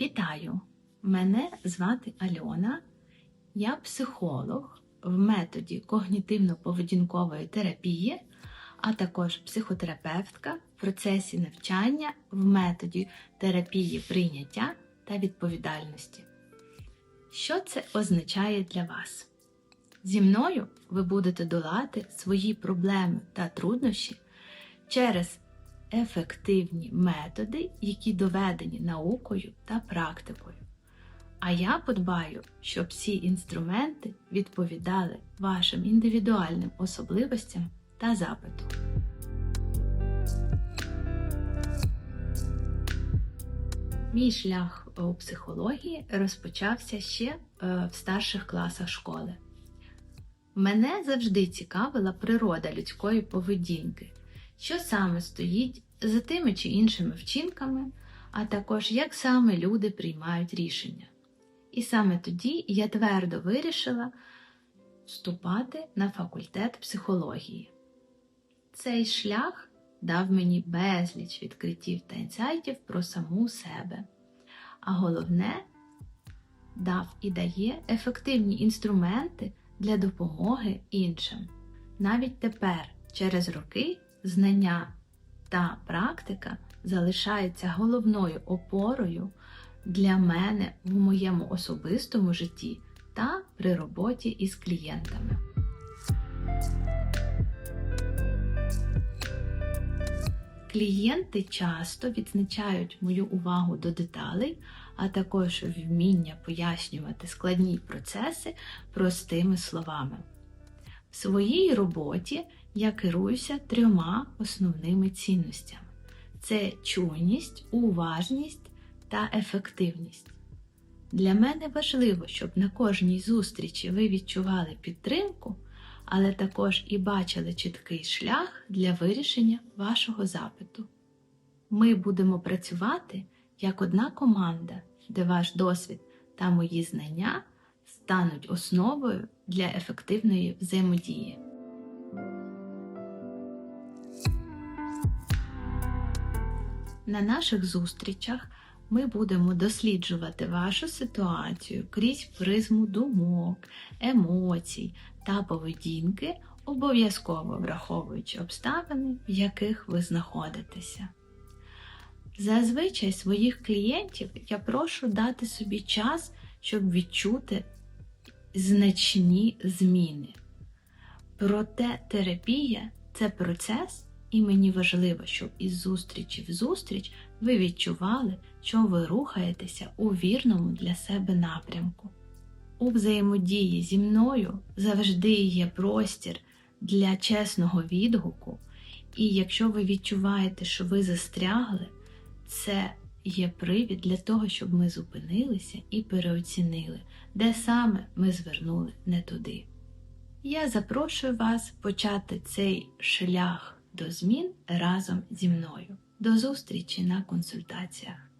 Вітаю! Мене звати Альона. Я психолог в методі когнітивно-поведінкової терапії, а також психотерапевтка в процесі навчання в методі терапії прийняття та відповідальності. Що це означає для вас? Зі мною ви будете долати свої проблеми та труднощі через ефективні методи, які доведені наукою та практикою. А я подбаю, щоб ці інструменти відповідали вашим індивідуальним особливостям та запиту. Мій шлях у психології розпочався ще е, в старших класах школи. Мене завжди цікавила природа людської поведінки, що саме стоїть за тими чи іншими вчинками, а також як саме люди приймають рішення. І саме тоді я твердо вирішила вступати на факультет психології. Цей шлях дав мені безліч відкриттів та інсайтів про саму себе. А головне, дав і дає ефективні інструменти для допомоги іншим. Навіть тепер, через роки, знання та практика залишаються головною опорою для мене в моєму особистому житті та при роботі із клієнтами. Клієнти часто відзначають мою увагу до деталей, а також вміння пояснювати складні процеси простими словами. В своїй роботі я керуюся трьома основними цінностями: це чуйність, уважність та ефективність. Для мене важливо, щоб на кожній зустрічі ви відчували підтримку, але також і бачили чіткий шлях для вирішення вашого запиту. Ми будемо працювати як одна команда, де ваш досвід та мої знання стануть основою для ефективної взаємодії. На наших зустрічах ми будемо досліджувати вашу ситуацію крізь призму думок, емоцій та поведінки, обов'язково враховуючи обставини, в яких ви знаходитеся. Зазвичай своїх клієнтів я прошу дати собі час, щоб відчути значні зміни. Проте терапія це процес, і мені важливо, щоб із зустрічі в зустріч ви відчували, що ви рухаєтеся у вірному для себе напрямку. У взаємодії зі мною завжди є простір для чесного відгуку, і якщо ви відчуваєте, що ви застрягли, це є привід для того, щоб ми зупинилися і переоцінили, де саме ми звернули не туди. Я запрошую вас почати цей шлях до змін разом зі мною. До зустрічі на консультаціях.